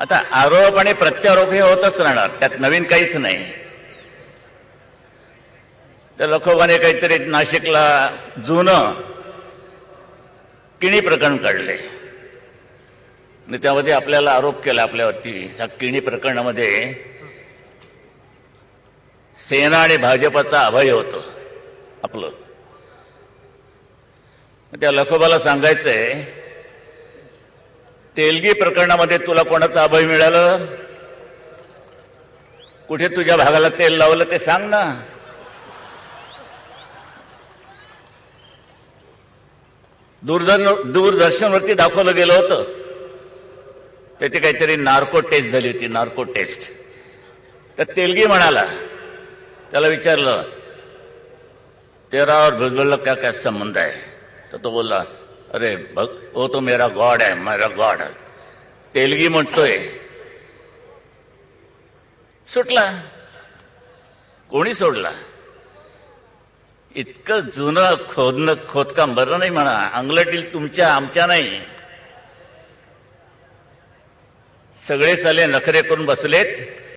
आता आरोप आणि प्रत्यारोप हे होतच राहणार. त्यात नवीन काहीच नाही. त्या लखोबाने काहीतरी नाशिकला जुनं किणी प्रकरण काढले. आणि त्यामध्ये आपल्याला आरोप केला आपल्यावरती. ह्या किणी प्रकरणामध्ये सेना आणि भाजपचा अभय होतो. आपलं. मग त्या लखोबाला सांगायचंय तेलगी प्रकरणामध्ये तुला कोणाचं अभय मिळालं? कुठे तुझ्या भागाला तेल लावलं ते सांग ना. दूरदर्शन दूरदर्शनवरती दाखवलं गेलं होतं. त्याची काहीतरी नार्को टेस्ट झाली होती नार्को टेस्ट. तर तेलगी म्हणाला त्याला विचारलं तेरा और भुजबल का काय संबंध आहे? तर तो बोलला अरे बघ ओ तो मेरा गॉड आहे मेरा गॉड तेलगी म्हणतोय. सुटला. कोणी सोडला? इतकं जुनं खोदणं खोदकाम बरं नाही म्हणा. अंगलटील तुमच्या आमच्या नाही. सगळे साले नखरे करून बसलेत.